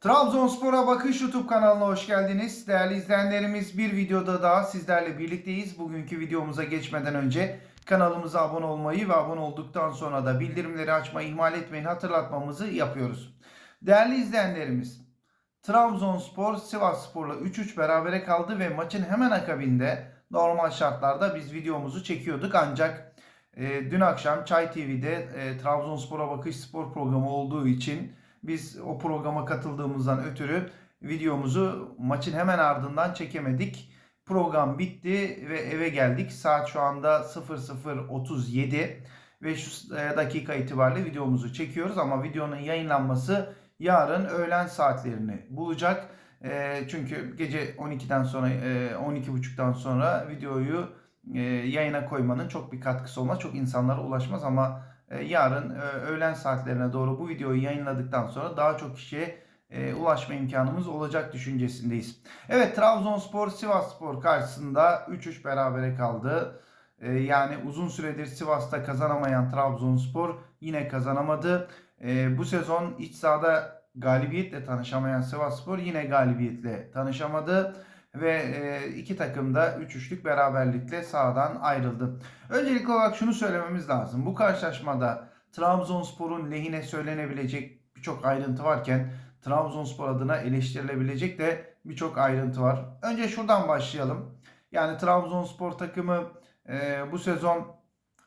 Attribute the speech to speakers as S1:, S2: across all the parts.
S1: Trabzonspor'a Bakış YouTube kanalına hoş geldiniz. Değerli izleyenlerimiz bir videoda daha sizlerle birlikteyiz. Bugünkü videomuza geçmeden önce kanalımıza abone olmayı ve abone olduktan sonra da bildirimleri açmayı ihmal etmeyin hatırlatmamızı yapıyoruz. Değerli izleyenlerimiz Trabzonspor Sivasspor'la 3-3 berabere kaldı ve maçın hemen akabinde normal şartlarda biz videomuzu çekiyorduk ancak e, dün akşam Çay TV'de e, Trabzonspor'a Bakış Spor programı olduğu için biz o programa katıldığımızdan ötürü videomuzu maçın hemen ardından çekemedik. Program bitti ve eve geldik. Saat şu anda 00.37 ve şu e, dakika itibariyle videomuzu çekiyoruz ama videonun yayınlanması yarın öğlen saatlerini bulacak. E, çünkü gece 12'den sonra e, 12.30'dan sonra videoyu e, yayına koymanın çok bir katkısı olmaz. Çok insanlara ulaşmaz ama yarın e, öğlen saatlerine doğru bu videoyu yayınladıktan sonra daha çok kişiye e, ulaşma imkanımız olacak düşüncesindeyiz. Evet Trabzonspor Sivasspor karşısında 3-3 berabere kaldı. E, yani uzun süredir Sivas'ta kazanamayan Trabzonspor yine kazanamadı. E, bu sezon iç sahada galibiyetle tanışamayan Sivasspor yine galibiyetle tanışamadı ve e, iki takım da 3-3'lük beraberlikle sahadan ayrıldı. Öncelikli olarak şunu söylememiz lazım. Bu karşılaşmada Trabzonspor'un lehine söylenebilecek birçok ayrıntı varken Trabzonspor adına eleştirilebilecek de birçok ayrıntı var. Önce şuradan başlayalım. Yani Trabzonspor takımı e, bu sezon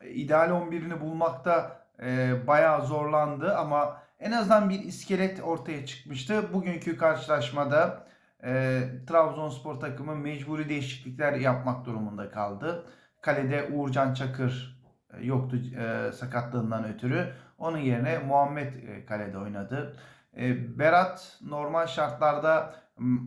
S1: ideal 11'ini bulmakta e, bayağı zorlandı ama en azından bir iskelet ortaya çıkmıştı. Bugünkü karşılaşmada e, Trabzonspor takımı mecburi değişiklikler yapmak durumunda kaldı. Kalede Uğurcan Çakır e, yoktu e, sakatlığından ötürü. Onun yerine Muhammed e, kalede oynadı. E, Berat normal şartlarda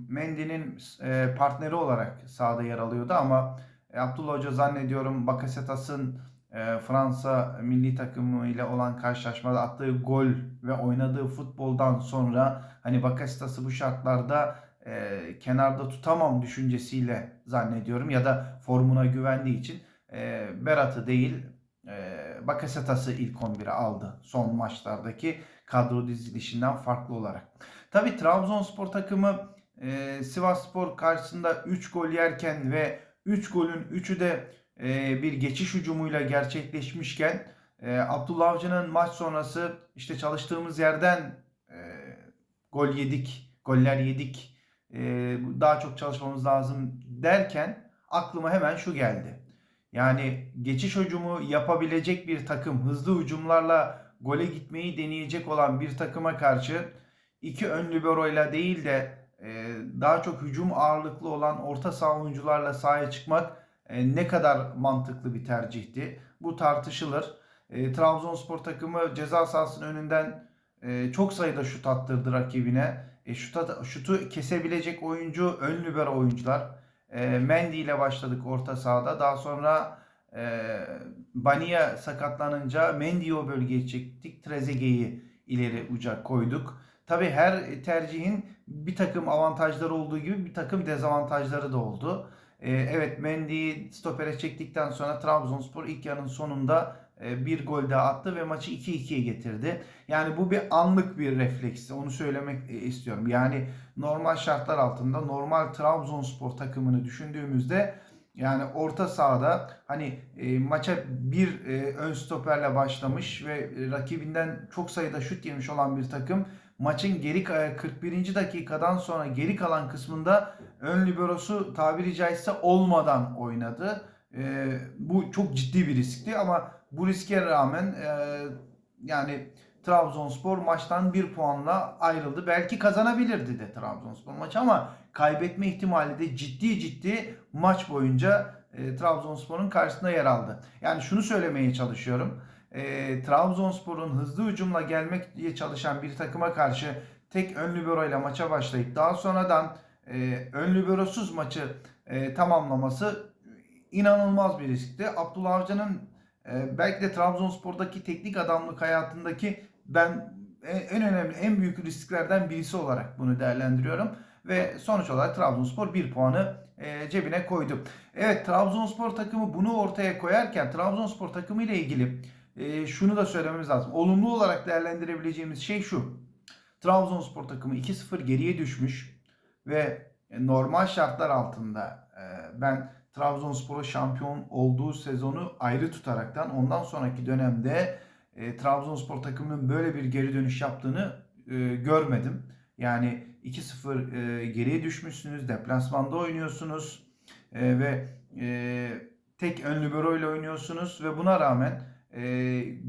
S1: Mendy'nin e, partneri olarak sahada yer alıyordu ama e, Abdullah Hoca zannediyorum Bakasetas'ın e, Fransa milli takımı ile olan karşılaşmada attığı gol ve oynadığı futboldan sonra hani Bakasetas'ı bu şartlarda e, kenarda tutamam düşüncesiyle zannediyorum ya da formuna güvendiği için e, Berat'ı değil e, Bakasetas'ı ilk 11'e aldı son maçlardaki kadro dizilişinden farklı olarak. Tabi Trabzonspor takımı e, Sivasspor karşısında 3 gol yerken ve 3 golün 3'ü de e, bir geçiş hücumuyla gerçekleşmişken e, Abdullah Avcı'nın maç sonrası işte çalıştığımız yerden e, gol yedik, goller yedik, daha çok çalışmamız lazım derken aklıma hemen şu geldi. Yani geçiş hücumu yapabilecek bir takım, hızlı hücumlarla gole gitmeyi deneyecek olan bir takıma karşı iki ön liberoyla değil de e, daha çok hücum ağırlıklı olan orta saha oyuncularla sahaya çıkmak e, ne kadar mantıklı bir tercihti. Bu tartışılır. E, Trabzonspor takımı ceza sahasının önünden e, çok sayıda şut attırdı rakibine. E, şuta, şutu kesebilecek oyuncu ön libero oyuncular. E, Mendy ile başladık orta sahada. Daha sonra e, Bania sakatlanınca Mendy'yi o bölgeye çektik. Trezeguet'i ileri uca koyduk. Tabi her tercihin bir takım avantajları olduğu gibi bir takım dezavantajları da oldu. E, evet Mendy'yi stopere çektikten sonra Trabzonspor ilk yarının sonunda bir gol daha attı ve maçı 2-2'ye getirdi. Yani bu bir anlık bir refleks. Onu söylemek e, istiyorum. Yani normal şartlar altında normal Trabzonspor takımını düşündüğümüzde yani orta sahada hani e, maça bir e, ön stoperle başlamış ve e, rakibinden çok sayıda şut yemiş olan bir takım maçın geri 41. dakikadan sonra geri kalan kısmında ön liberosu tabiri caizse olmadan oynadı. E, bu çok ciddi bir riskti ama bu riske rağmen e, yani Trabzonspor maçtan bir puanla ayrıldı. Belki kazanabilirdi de Trabzonspor maçı ama kaybetme ihtimali de ciddi ciddi maç boyunca e, Trabzonspor'un karşısında yer aldı. Yani şunu söylemeye çalışıyorum. E, Trabzonspor'un hızlı hücumla gelmek diye çalışan bir takıma karşı tek ön ile maça başlayıp daha sonradan e, ön liberosuz maçı e, tamamlaması inanılmaz bir riskti. Abdullah Avcı'nın e, belki de Trabzonspor'daki teknik adamlık hayatındaki ben en önemli, en büyük risklerden birisi olarak bunu değerlendiriyorum. Ve sonuç olarak Trabzonspor bir puanı e, cebine koydu. Evet Trabzonspor takımı bunu ortaya koyarken Trabzonspor takımı ile ilgili e, şunu da söylememiz lazım. Olumlu olarak değerlendirebileceğimiz şey şu. Trabzonspor takımı 2-0 geriye düşmüş ve e, normal şartlar altında e, ben Trabzonspor'un şampiyon olduğu sezonu ayrı tutaraktan ondan sonraki dönemde e, Trabzonspor takımının böyle bir geri dönüş yaptığını e, görmedim. Yani 2-0 e, geriye düşmüşsünüz, deplasmanda oynuyorsunuz e, ve e, tek ön libero ile oynuyorsunuz ve buna rağmen e,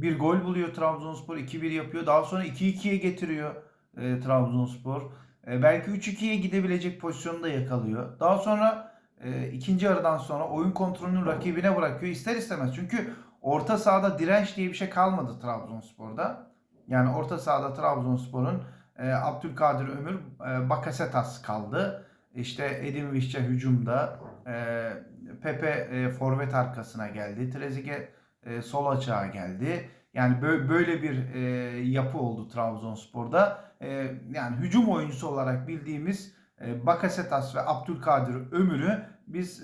S1: bir gol buluyor Trabzonspor, 2-1 yapıyor. Daha sonra 2-2'ye getiriyor e, Trabzonspor. E, belki 3-2'ye gidebilecek pozisyonu da yakalıyor. Daha sonra e, ikinci yarıdan sonra oyun kontrolünü rakibine bırakıyor ister istemez. Çünkü orta sahada direnç diye bir şey kalmadı Trabzonspor'da. Yani orta sahada Trabzonspor'un e, Abdülkadir Ömür, e, Bakasetas kaldı. İşte Edin Visca hücumda, e, Pepe e, forvet arkasına geldi. Trezeguet e, sol açığa geldi. Yani bö- böyle bir e, yapı oldu Trabzonspor'da. E, yani hücum oyuncusu olarak bildiğimiz Bakasetas ve Abdülkadir Ömür'ü biz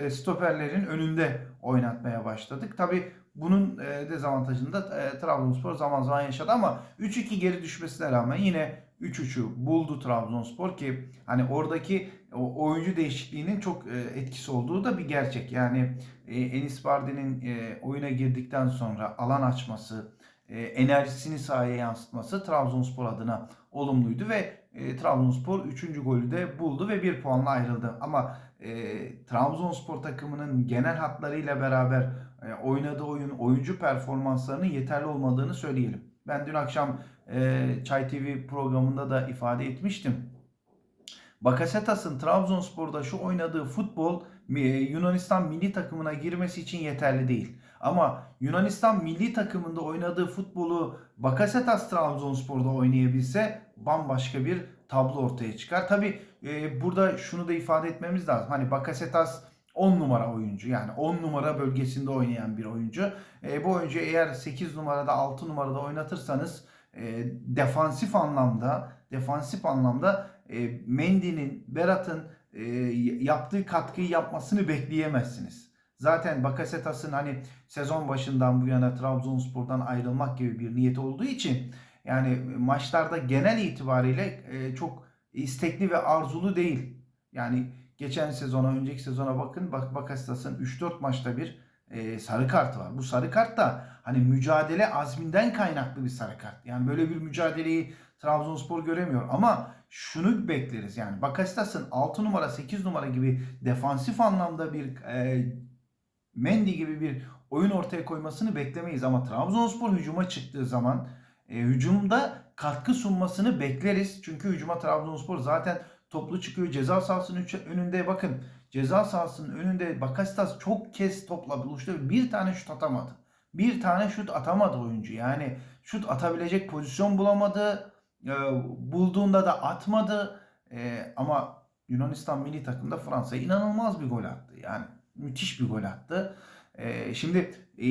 S1: e, stoperlerin önünde oynatmaya başladık. Tabi bunun e, dezavantajını da e, Trabzonspor zaman zaman yaşadı ama 3-2 geri düşmesine rağmen yine 3-3'ü buldu Trabzonspor ki hani oradaki oyuncu değişikliğinin çok e, etkisi olduğu da bir gerçek. Yani e, Enis Bardi'nin e, oyuna girdikten sonra alan açması, e, enerjisini sahaya yansıtması Trabzonspor adına olumluydu ve e, Trabzonspor 3. golü de buldu ve 1 puanla ayrıldı. Ama e, Trabzonspor takımının genel hatlarıyla beraber e, oynadığı oyun, oyuncu performanslarının yeterli olmadığını söyleyelim. Ben dün akşam e, Çay TV programında da ifade etmiştim. Bakasetas'ın Trabzonspor'da şu oynadığı futbol e, Yunanistan milli takımına girmesi için yeterli değil. Ama Yunanistan milli takımında oynadığı futbolu Bakasetas Trabzonspor'da oynayabilse bambaşka bir tablo ortaya çıkar. Tabi e, burada şunu da ifade etmemiz lazım. Hani Bakasetas 10 numara oyuncu yani 10 numara bölgesinde oynayan bir oyuncu. E, bu oyuncu eğer 8 numarada 6 numarada oynatırsanız e, defansif anlamda defansif anlamda e, Mendy'nin, Berat'ın e, yaptığı katkıyı yapmasını bekleyemezsiniz. Zaten Bakasetas'ın hani sezon başından bu yana Trabzonspor'dan ayrılmak gibi bir niyeti olduğu için yani maçlarda genel itibariyle e, çok istekli ve arzulu değil. Yani geçen sezona, önceki sezona bakın bak Bakasetas'ın 3-4 maçta bir e, sarı kart var. Bu sarı kart da hani mücadele azminden kaynaklı bir sarı kart. Yani böyle bir mücadeleyi Trabzonspor göremiyor ama şunu bekleriz yani Bakasetas'ın 6 numara 8 numara gibi defansif anlamda bir e, Mendy gibi bir oyun ortaya koymasını beklemeyiz ama Trabzonspor hücuma çıktığı zaman e, hücumda katkı sunmasını bekleriz. Çünkü hücuma Trabzonspor zaten toplu çıkıyor. Ceza sahasının önünde bakın ceza sahasının önünde Bakasetas çok kez topla buluştu. Bir tane şut atamadı. Bir tane şut atamadı oyuncu. Yani şut atabilecek pozisyon bulamadı. E, bulduğunda da atmadı. E, ama Yunanistan milli takımda Fransa'ya inanılmaz bir gol attı. Yani müthiş bir gol attı. E, şimdi e,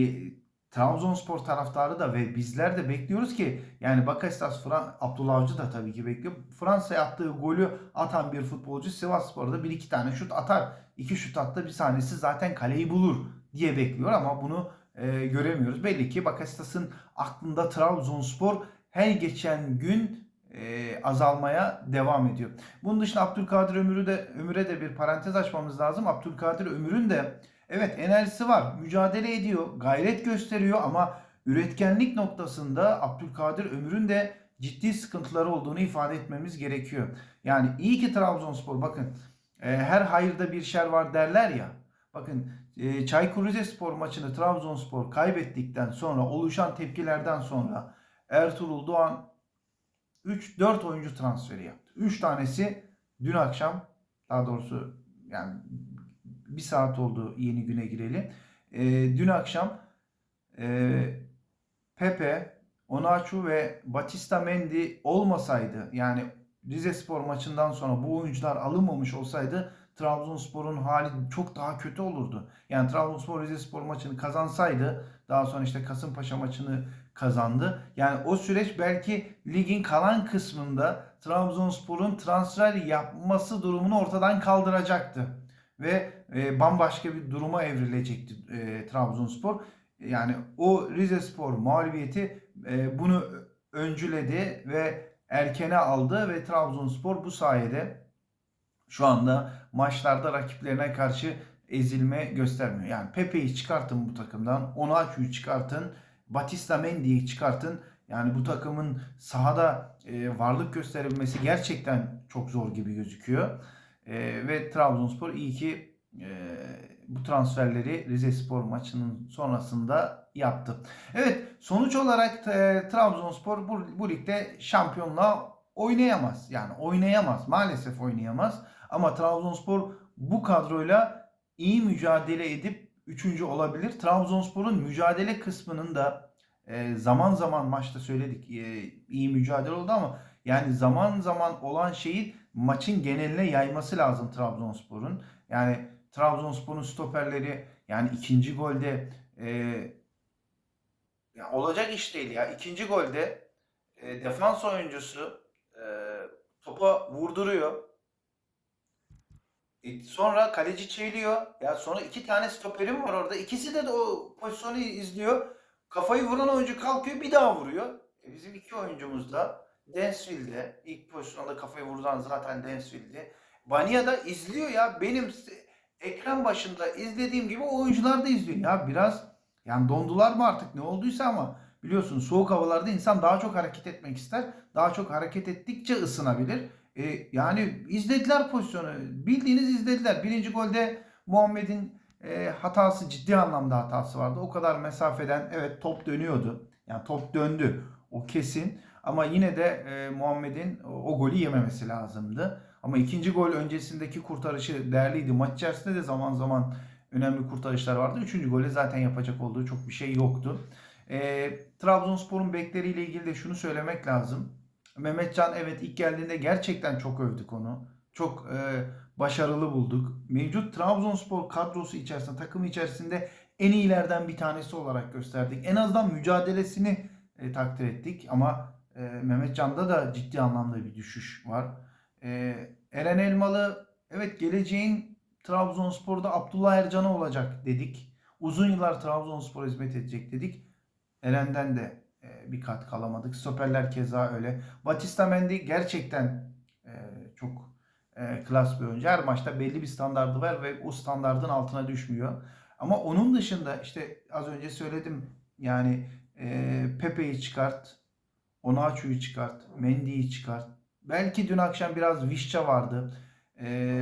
S1: Trabzonspor taraftarı da ve bizler de bekliyoruz ki yani Bakasetas, Fran Abdullah Avcı da tabii ki bekliyor. Fransa'ya attığı golü atan bir futbolcu Sivasspor'da bir iki tane şut atar. İki şut attı bir tanesi zaten kaleyi bulur diye bekliyor ama bunu e, göremiyoruz. Belli ki Bakasetas'ın aklında Trabzonspor her geçen gün e, azalmaya devam ediyor. Bunun dışında Abdülkadir Ömür'ü de Ömür'e de bir parantez açmamız lazım. Abdülkadir Ömür'ün de evet enerjisi var. Mücadele ediyor, gayret gösteriyor ama üretkenlik noktasında Abdülkadir Ömür'ün de ciddi sıkıntıları olduğunu ifade etmemiz gerekiyor. Yani iyi ki Trabzonspor bakın e, her hayırda bir şer var derler ya. Bakın e, Çaykur Rizespor maçını Trabzonspor kaybettikten sonra oluşan tepkilerden sonra Ertuğrul Doğan 3-4 oyuncu transferi yaptı. 3 tanesi dün akşam daha doğrusu yani bir saat oldu yeni güne gireli. E, dün akşam e, Pepe, Onaçu ve Batista Mendy olmasaydı yani Rize Spor maçından sonra bu oyuncular alınmamış olsaydı Trabzonspor'un hali çok daha kötü olurdu. Yani Trabzonspor Rize Spor maçını kazansaydı daha sonra işte Kasımpaşa maçını kazandı. Yani o süreç belki ligin kalan kısmında Trabzonspor'un transfer yapması durumunu ortadan kaldıracaktı. Ve e, bambaşka bir duruma evrilecekti e, Trabzonspor. Yani o Rize Spor mağlubiyeti e, bunu öncüledi ve erkene aldı ve Trabzonspor bu sayede şu anda maçlarda rakiplerine karşı ezilme göstermiyor. Yani Pepe'yi çıkartın bu takımdan, Onaçu'yu çıkartın, Batista Mendy'yi çıkartın. Yani bu takımın sahada e, varlık gösterilmesi gerçekten çok zor gibi gözüküyor. E, ve Trabzonspor iyi ki e, bu transferleri Rize Spor maçının sonrasında yaptı. Evet sonuç olarak e, Trabzonspor bu, bu ligde şampiyonluğa oynayamaz. Yani oynayamaz. Maalesef oynayamaz. Ama Trabzonspor bu kadroyla iyi mücadele edip üçüncü olabilir. Trabzonspor'un mücadele kısmının da e, zaman zaman maçta söyledik e, iyi mücadele oldu ama yani zaman zaman olan şeyi maçın geneline yayması lazım Trabzonspor'un. Yani Trabzonspor'un stoperleri yani ikinci golde e, ya olacak iş değil ya. İkinci golde e, defans oyuncusu e, topa vurduruyor. E, sonra kaleci çeviriyor. Ya sonra iki tane stoperim var orada. İkisi de, de o pozisyonu izliyor. Kafayı vuran oyuncu kalkıyor bir daha vuruyor. E, bizim iki oyuncumuz da Densville'de ilk pozisyonda kafayı vurulan zaten Densville'di. Banya da izliyor ya. Benim ekran başında izlediğim gibi oyuncular da izliyor. Ya biraz yani dondular mı artık ne olduysa ama biliyorsun soğuk havalarda insan daha çok hareket etmek ister. Daha çok hareket ettikçe ısınabilir. E, yani izlediler pozisyonu. Bildiğiniz izlediler. Birinci golde Muhammed'in e, hatası ciddi anlamda hatası vardı. O kadar mesafeden evet top dönüyordu. Yani top döndü. O kesin. Ama yine de e, Muhammed'in o, o golü yememesi lazımdı. Ama ikinci gol öncesindeki kurtarışı değerliydi. Maç içerisinde de zaman zaman önemli kurtarışlar vardı. Üçüncü gole zaten yapacak olduğu çok bir şey yoktu. E, Trabzonspor'un bekleriyle ilgili de şunu söylemek lazım. Mehmetcan evet ilk geldiğinde gerçekten çok övdük onu. Çok e, başarılı bulduk. Mevcut Trabzonspor kadrosu içerisinde, takım içerisinde en iyilerden bir tanesi olarak gösterdik. En azından mücadelesini e, takdir ettik ama e, Mehmetcan'da da ciddi anlamda bir düşüş var. E, Eren Elmalı evet geleceğin Trabzonspor'da Abdullah Ercan'a olacak dedik. Uzun yıllar Trabzonspor hizmet edecek dedik. Eren'den de bir kat alamadık. Stoperler keza öyle. Batista Mendy gerçekten e, çok e, klas bir oyuncu. Her maçta belli bir standardı var ve o standardın altına düşmüyor. Ama onun dışında işte az önce söyledim yani e, Pepe'yi çıkart, Onaçu'yu çıkart, Mendy'yi çıkart. Belki dün akşam biraz Vişça vardı. E,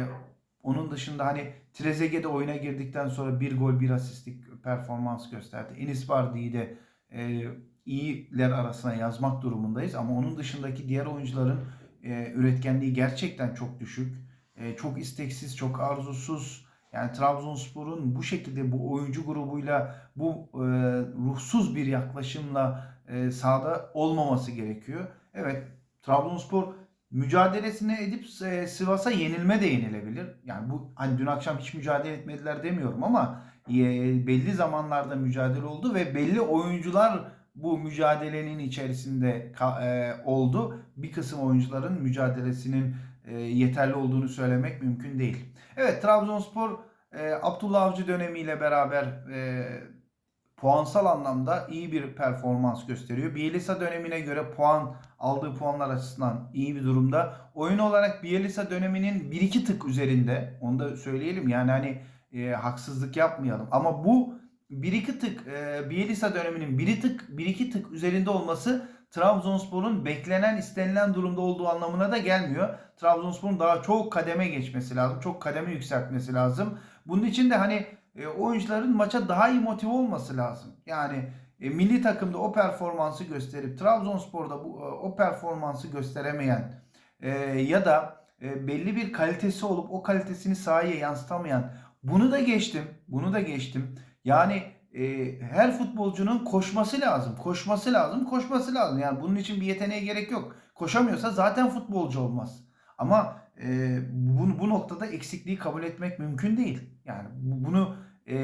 S1: onun dışında hani Trezeguet de oyuna girdikten sonra bir gol bir asistlik performans gösterdi. Enis Bardi'yi de e, iyiler arasına yazmak durumundayız. Ama onun dışındaki diğer oyuncuların e, üretkenliği gerçekten çok düşük. E, çok isteksiz, çok arzusuz. Yani Trabzonspor'un bu şekilde bu oyuncu grubuyla bu e, ruhsuz bir yaklaşımla e, sahada olmaması gerekiyor. Evet Trabzonspor mücadelesini edip e, Sivas'a yenilme de yenilebilir. Yani bu hani dün akşam hiç mücadele etmediler demiyorum ama e, belli zamanlarda mücadele oldu ve belli oyuncular bu mücadelenin içerisinde e, oldu. Bir kısım oyuncuların mücadelesinin e, yeterli olduğunu söylemek mümkün değil. Evet Trabzonspor e, Abdullah Avcı dönemiyle beraber puansal anlamda iyi bir performans gösteriyor. Bielisa dönemine göre puan aldığı puanlar açısından iyi bir durumda. Oyun olarak Bielisa döneminin 1-2 tık üzerinde. Onu da söyleyelim. Yani hani e, haksızlık yapmayalım. Ama bu 1-2 tık e, Bielisa döneminin 1 tık 1-2 tık üzerinde olması Trabzonspor'un beklenen istenilen durumda olduğu anlamına da gelmiyor. Trabzonspor'un daha çok kademe geçmesi lazım. Çok kademe yükseltmesi lazım. Bunun için de hani e, oyuncuların maça daha iyi motive olması lazım. Yani e, milli takımda o performansı gösterip Trabzonspor'da bu e, o performansı gösteremeyen e, ya da e, belli bir kalitesi olup o kalitesini sahaya yansıtamayan bunu da geçtim. Bunu da geçtim. Yani e, her futbolcunun koşması lazım. Koşması lazım. Koşması lazım. Yani bunun için bir yeteneğe gerek yok. Koşamıyorsa zaten futbolcu olmaz. Ama e, bu, bu noktada eksikliği kabul etmek mümkün değil. Yani bu- bunu e,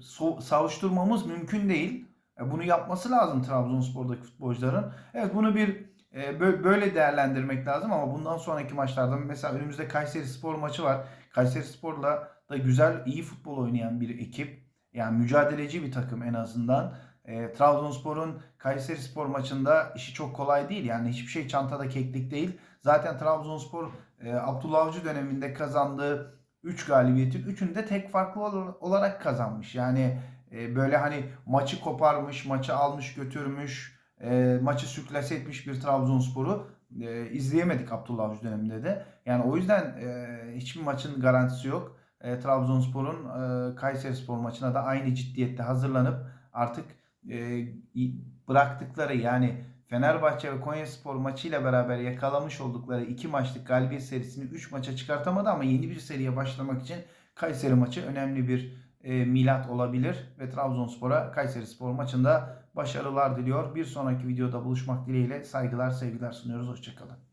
S1: so- savuşturmamız mümkün değil. E, bunu yapması lazım Trabzonspor'daki futbolcuların. Evet bunu bir e, bö- böyle değerlendirmek lazım ama bundan sonraki maçlarda mesela önümüzde Kayseri Spor maçı var. Kayseri Spor'la da güzel, iyi futbol oynayan bir ekip. Yani mücadeleci bir takım en azından. e, Trabzonspor'un Kayserispor maçında işi çok kolay değil. Yani hiçbir şey çantada keklik değil. Zaten Trabzonspor e, Abdullah Avcı döneminde kazandığı 3 galibiyetin 3'ünü de tek farklı ol- olarak kazanmış. Yani e, böyle hani maçı koparmış, maçı almış götürmüş, e, maçı sürklase etmiş bir Trabzonspor'u e, izleyemedik Abdullah Avcı döneminde de. Yani o yüzden e, hiçbir maçın garantisi yok. E, Trabzonspor'un e, Kayserispor maçına da aynı ciddiyette hazırlanıp artık e, bıraktıkları yani Fenerbahçe ve Konyaspor maçıyla beraber yakalamış oldukları iki maçlık galibiyet serisini 3 maça çıkartamadı ama yeni bir seriye başlamak için Kayseri maçı önemli bir e, milat olabilir ve Trabzonspor'a Kayserispor maçında başarılar diliyor. Bir sonraki videoda buluşmak dileğiyle saygılar sevgiler sunuyoruz. Hoşçakalın.